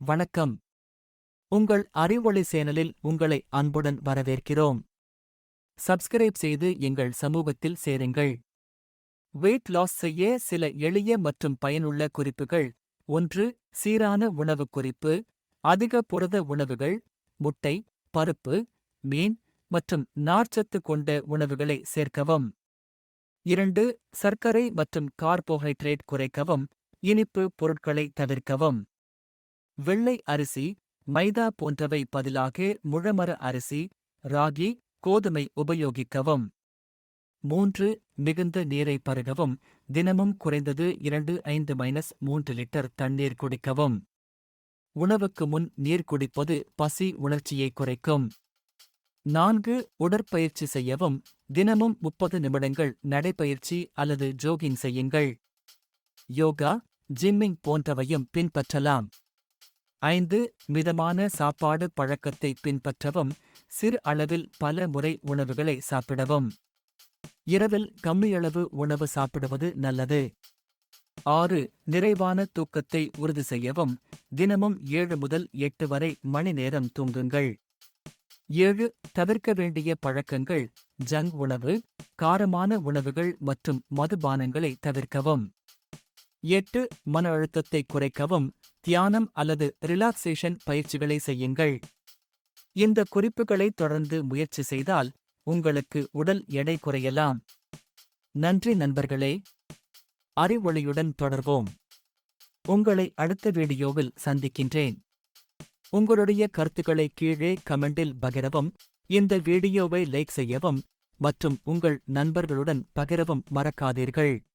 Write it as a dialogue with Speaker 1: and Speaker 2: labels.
Speaker 1: வணக்கம். உங்கள் அறிவொளி சேனலில் உங்களை அன்புடன் வரவேற்கிறோம். சப்ஸ்கிரைப் செய்து எங்கள் சமூகத்தில் சேருங்கள். வெயிட் லாஸ் செய்ய சில எளிய மற்றும் பயனுள்ள குறிப்புகள். ஒன்று சீரான உணவு குறிப்பு அதிக புரத உணவுகள் முட்டை பருப்பு மீன் மற்றும் நார்ச்சத்து கொண்ட உணவுகளை சேர்க்கவும். இரண்டு சர்க்கரை மற்றும் கார்போஹைட்ரேட் குறைக்கவும் இனிப்பு பொருட்களை தவிர்க்கவும். வெள்ளை அரிசி மைதா போன்றவை பதிலாக முழமர அரிசி ராகி கோதுமை உபயோகிக்கவும். மூன்று மிகுந்த நீரை பருகவும் தினமும் குறைந்தது இரண்டு ஐந்து மைனஸ் மூன்று லிட்டர் தண்ணீர் குடிக்கவும். உணவுக்கு முன் நீர் குடிப்பது பசி உணர்ச்சியை குறைக்கும். நான்கு உடற்பயிற்சி செய்யவும் தினமும் முப்பது நிமிடங்கள் நடைப்பயிற்சி அல்லது ஜோகிங் செய்யுங்கள். யோகா ஜிம்மிங் போன்றவையும் பின்பற்றலாம். ஐந்து மிதமான சாப்பாடு பழக்கத்தை பின்பற்றவும் சிறு அளவில் பல முறை உணவுகளை சாப்பிடவும். இரவில் கம்மியளவு உணவு சாப்பிடுவது நல்லது. ஆறு நிறைவான தூக்கத்தை உறுதி செய்யவும் தினமும் ஏழு முதல் எட்டு வரை மணி நேரம் தூங்குங்கள். ஏழு தவிர்க்க வேண்டிய பழக்கங்கள் ஜங்க் உணவு காரமான உணவுகள் மற்றும் மதுபானங்களை தவிர்க்கவும். எட்டு மன அழுத்தத்தை குறைக்கவும் தியானம் அல்லது ரிலாக்ஸேஷன் பயிற்சிகளை செய்யுங்கள். இந்த குறிப்புகளை தொடர்ந்து முயற்சி செய்தால் உங்களுக்கு உடல் எடை குறையலாம். நன்றி நண்பர்களே. அறிவொளியுடன் தொடர்வோம். உங்களை அடுத்த வீடியோவில் சந்திக்கின்றேன். உங்களுடைய கருத்துக்களை கீழே கமெண்டில் பகிரவும் இந்த வீடியோவை லைக் செய்யவும் மற்றும் உங்கள் நண்பர்களுடன் பகிரவும் மறக்காதீர்கள்.